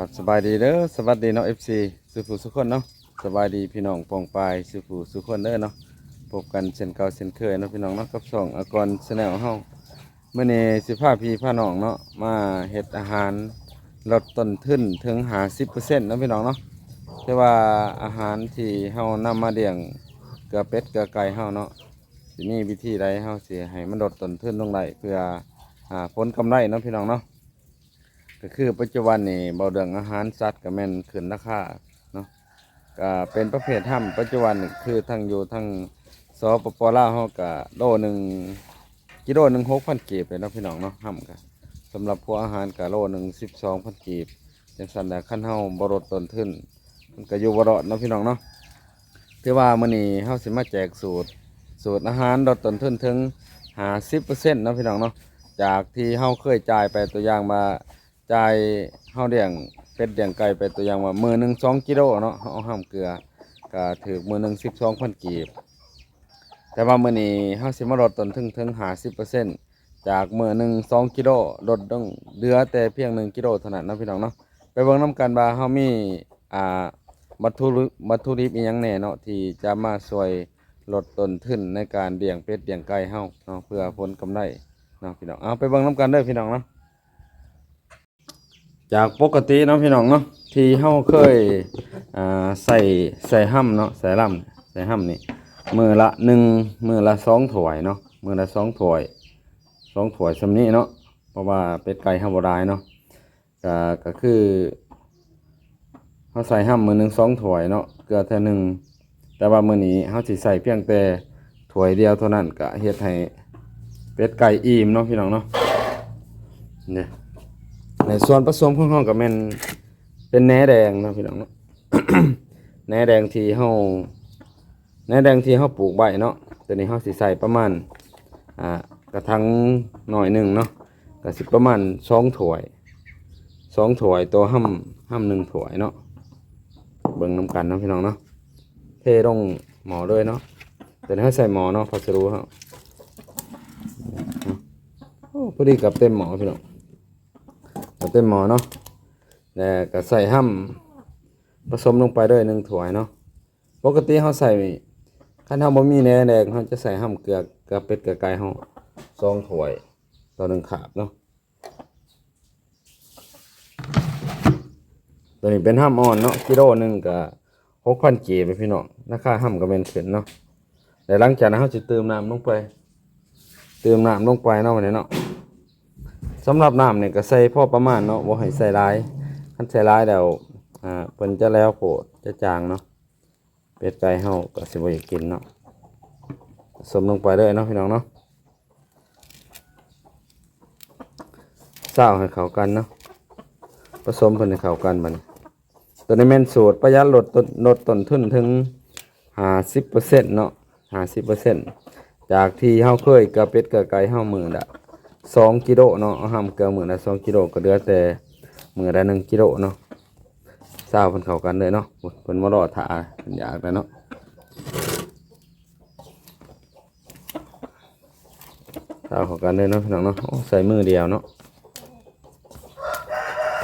ครับสบายดีเด้อสวัสดีเนาะ FC สุภูสุขคนเนาะสบายดีพี่น้องปองปายสุภูสุขคนเด้อเนาะพบกันเช่นเก่าเช่นเคยเนาะพี่น้องเนาะกับช่องอากรชาแนลเฮาเมื่อนี้สิพาพี่พาน้องเนาะมาเฮ็ดอาหารลดต้นทุนถึงหา10%เปอร์เซ็นต์นาะพี่น้องเนาะแต่ว่าอาหารที่เฮานำมาเลี้ยงเกลือเป็ดเกลือไก่เฮาเนาะสิมีวิธีใดเฮาสิให้มันลดต้นทุนลงได้เพื่อหาผลกำไรเนาะพี่น้องเนาะ ก็คือปัจจุบันนี่เบาเรื่องอาหารสัตว์ก็แม่นขึ้นราคาเนาะก็เป็นประเภทถ้ำปัจจุบันนี่คือทั้งอยู่ทั้งสปปลาวเฮาก็โลหนึ่งกิโลหนึ่งหกพันกีบเลยเนาะพี่น้องเนาะห้ำก็สำหรับพวกอาหารก็โลหนึ่งสิบสองพันกีบจังสันแต่ขั้นเฮาบรดต้นทุนมันก็อยู่บรอดเนาะพี่น้องเนาะที่ว่ามื้อนี้เฮาสิมาแจกสูตร สูตรอาหารลดต้นทุนถึงหาสิบเปอร์เซ็นต์นาะพี่น้องเนาะจากที่เฮาเคยจ่ายไปตัวอย่างมา จ่ายเฮาเลี้ยงเป็ดเลี้ยงไก่ไปตัวอย่างว่ามือหนึ่งสองกิโลเนาะเฮาห้ามเกลือก็ถือมือหนึ่งสิบสองพันกีบ แต่ว่ามือนี้เฮาสิมาลดต้นถึงถึงหาสิบเปอร์เซ็นต์จากมือหนึ่งสองกิโลลดต้องเหลือแต่เพียงหนึ่งกิโลเท่านั้นนะพี่น้องเนาะไปเบิ่งน้ำกันว่าเฮามีอ่าวัตถุดิบวัตถุดิบอีหยังแหน่เนาะที่จะมาช่วยลดต้นทุนในการเลี้ยงเป็ดเลี้ยงไก่เฮาเนาะเพื่อผลกำไรเนาะพี่น้องเอาไปเบิ่งน้ำกันเด้อพี่น้องเนาะ จากปกติเนาะพี่น้องเนาะที่เฮาเคยอ่าใส่ใส่ห้ำเนาะใส่ล่ำใส่ห้ำนี่มือละหนึ่งมือละสองถ้วยเนาะมือละสองถ้วยสองถ้วยสำนี้เนาะเพราะว่าเป็ดไก่ห้าบรายเนาะก็ก็คือเฮาใส่ห้ำมือหนึ่งสองถ้วยเนาะเกลือเท่าหนึ่งแต่ว่ามือนี้เฮาสิใส่เพียงแต่ถ้วยเดียวเท่านั้นก็เฮ็ดให้เป็ดไก่อิ่มเนาะพี่น้องเนาะเนี่ย ในส่วนผสมของเราก็แม่นเป็นแหนแดงเนาะพี่น้องเนาะ แหนแดงที่เฮาแหนแดงที่เฮาปลูกใบเนาะตัวนี้เฮาสิใส่ประมาณอ่ากระถางหน่อยหนึ่งเนาะก็สิประมาณสองถ้วยสองถ้วยตัวห้ำห้ำหนึ่งถ้วยเนาะเบิ่งน้ำกันเนาะพี่น้องเนาะเทลงหมอด้วยเนาะแตัวนี้ให้ใส่หมอเนาะพอจะรู้ครับโอ้พอดีกับเต็มหมอพี่น้อง เต็มหมอเนาะแล้วก็ใส่ห้ำผสมลงไปด้วยหนึ่งถ้วยเนาะปกติเขาใส่คันเฮาบ่มีแหนแดงเขาจะใส่ห้ำเกลือกลือเป็ดเกลือไก่เฮาสองถ้วยต่อหนึ่งขาบเนาะตัวนี้เป็นห้ำอ่อนเนาะกิโลหนึ่งก็หกพันเกีบไปพี่น้องราคาห้ำก็เป็นขึ้นเนาะแต่หลังจากนั้นเขาจะเติมน้ำลงไป เติมน้ำลงไปเนาะวันนี้เนาะ สำหรับน้ำเนี่ยก็ใส่พอประมาณเนาะบ่ให้ใส่หลายคันใส่หลายแล้วอ่าเพิ่นจะแล้วโผดจะจางเนาะเป็ดไก่เฮาก็สิบ่อยากกินเนาะผสมลงไปเลยเนาะพี่น้องเนาะเศร้าให้เข้ากันเนาะผสมเพิ่นให้เข้ากันบัดนี้ตัวนี้แม่นสูตรประหยัดลดต้นลดต้นทุนถึง50%เนาะ50%จากที่เฮาเคยกับเป็ดกับไก่เฮามื้อละ สองกิโลเนาะห้ามเกลือมือละสองกิโลก็เหลือแต่มือละหนึ่งกิโลเนาะทราบเพิ่นเข้ากันเลยเนาะเพิ่นมารอถ่าเพิ่นอยากแล้วเนาะทราบเข้ากันเลยเนาะพี่น้องเนาะใส่มือเดียวเนาะ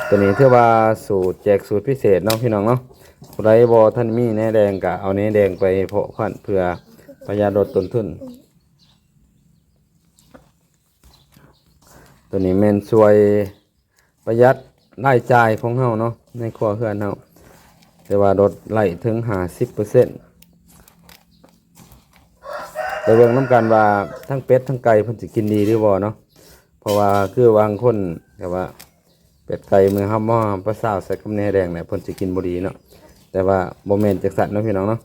ตัวนี้ถือว่าสูตรแจกสูตรพิเศษเนาะพี่น้องเนาะผู้ใดบ่ท่านมีแหนแดงก็เอาแหนแดงไปเพาะพันเพื่อประหยัดลดต้นทุน ตัวนี้แม่นช่วยประหยัดรายจ่ายของเฮาเนาะในครัวเรือนเฮาแต่ว่าลดไหลถึง50%ไปเบิ่งน้ำกันว่าทั้งเป็ดทั้งไก่เพิ่นสิกินดีหรือบ่เนาะเพราะว่าคือวางคนแต่ว่า เป็ดไก่มือห้ามหม้อประสาวใส่กับแหนแดงเนี่ยเพิ่นสิกินบ่ดีเนาะแต่ว่าบ่แม่นจักสัตว์เนาะพี่น้องเนาะ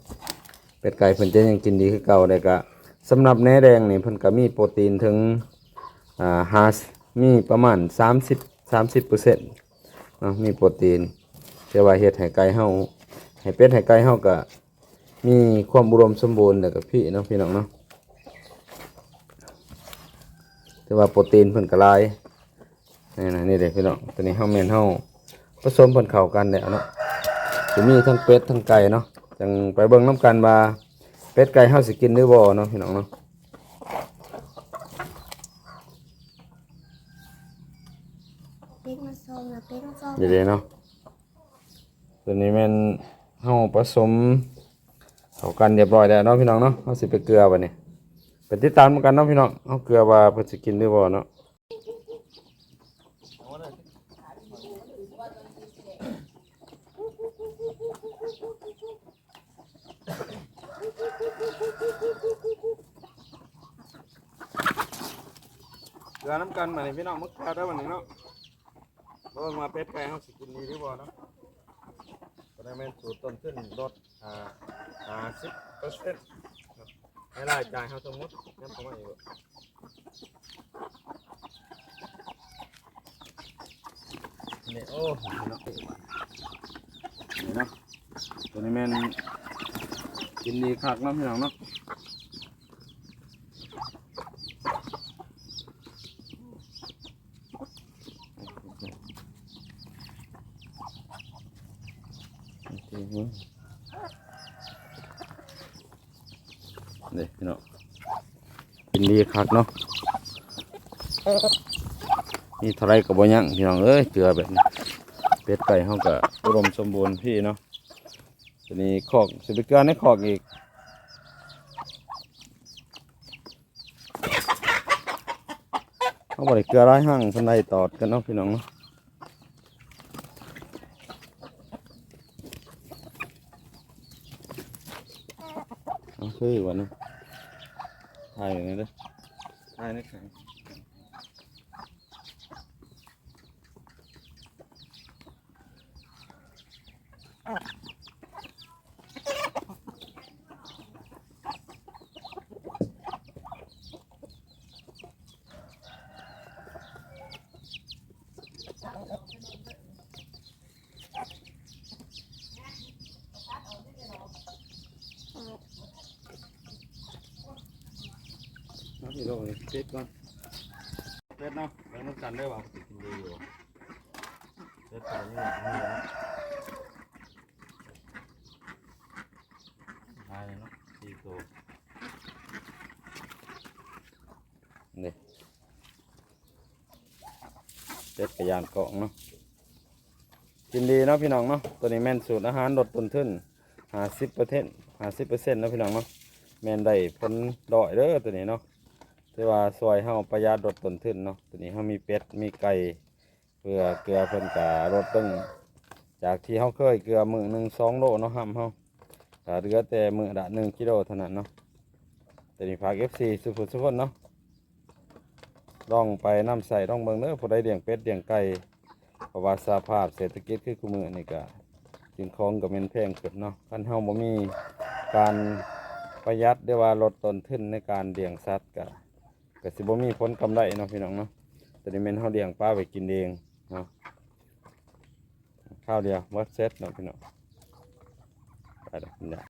เป็ดไก่เพิ่นจะยังกินดีคือเก่าแต่ก็สำหรับแหนแดงนี่เพิ่นก็มีโปรตีนถึงอ่าหา มีประมาณสามสิบสามสิบเปอร์เซ็นต์เนาะมีโปรตีนแต่ว่าเฮ็ดให้ไก่เฮาให้เป็ดให้ไก่เฮาก็มีความอุดมสมบูรณ์แล้วกับพี่เนาะพี่น้องเนาะแต่ว่าโปรตีนเพิ่นก็หลายนี่นะนี่เด้พี่น้องตัวนี้เฮาแม่นเฮาผสมเพิ่นเข้ากันแล้วเนาะสิมีทั้งเป็ดทั้งไก่เนาะจังไปเบิ่งน้ำกันว่าเป็ดไก่เฮาสิกินหรือบ่เนาะพี่น้องเนาะ เป็กมาซองนะเป็กมาซองเดี๋ยวๆเนาะตัวนี้แม่นเฮาผสมเข้ากันเรียบร้อยแล้วเนาะพี่น้องเนาะเฮาสิไปเกลือบัดนี้ไปติดตามกันเนาะพี่น้องเฮาเกลือว่าเพิ่นสิกินหรือบ่เนาะเกลือน้ำกันมานี่พี่น้องมึกเกลือได้บัดนี้เนาะ เบิ่งมาเป็ดไก่เฮาสิกินดีหรือบ่เนาะก็ได้แม่นสูตรต้นขึ้นลดอ่า50%ครับให้รายจ่ายเฮาสมมตินำเข้ามาอีกบ่นี่ยโอ้นี่เนาะตัวนี้แม่นกินดีคักเนาะพี่น้องเนาะ นี่พี่น้องกินดีคักเนาะนี่ท่าไรก็บ่ยังพี่น้องเอ้ยเกลือแบบนี้เป็ดไก่เฮาก็อุดมสมบูรณ์พี่เนาะทีนี้คอกสิไปเกลือในคอกอีกเฮาบ่ได้เกลือหลายหั่งพิ่นได้ตอดกันเนาะพี่น้องเนาะ เอาคือวันนี้ถ่ายอย่างนี้ด้อถ่ายในแข็งอะ พี่โลนี่เป็ดก่อนเป็ดเนาะแล้วน้ำกันได้ป่าสิกินดีอยู่เป็ดตัวนี้นี่นะตายเนาะสี่ตัวนี่เป็ดกระยานเกาะเนาะกินดีเนาะพี่น้องเนาะตัวนี้แม่นสูตรอาหารลดต้นทุนห้าสิบเปอร์เซ็นต์ห้าสิบเปอร์เซ็นต์นาะพี่น้องเนาะแม่นได้ผลดอยเด้อตัวนี้เนาะ ที่ว่าซอยเฮาประหยัดลดต้นทุนเนาะตัวนี้เฮามีเป็ดมีไก่เพื่อเกลือเพิ่นกะลดตึงจากที่เฮาเคยเกลือมื้อหนึ่งสองโลเนาะห้ำเฮาก็เหลือแต่มื้อละหนึ่งกิโลเท่านั้นเนาะตัวนี้ฝาก FC สุขุสุขคนเนาะลองไปน้ำใส่ลองเบิ่งเด้อผู้ใดเลี้ยงเป็ดเลี้ยงไก่เพราะว่าสภาพเศรษฐกิจคือคุมื้อนี่ก็สิ่งของก็แม่นแพงขึ้นเนาะคันเฮาบ่มีการประหยัดหรือว่าลดต้นทุนในการเลี้ยงสัตว์ก็ ก็สิบ่มีผลกำไรเนาะพี่น้องเนาะแต่นี่เมนเฮาเลี้ยงปลาไปกินเองเนาะข้าวเดียวหมดเซ็ตเนาะพี่น้องไปเลยเนาย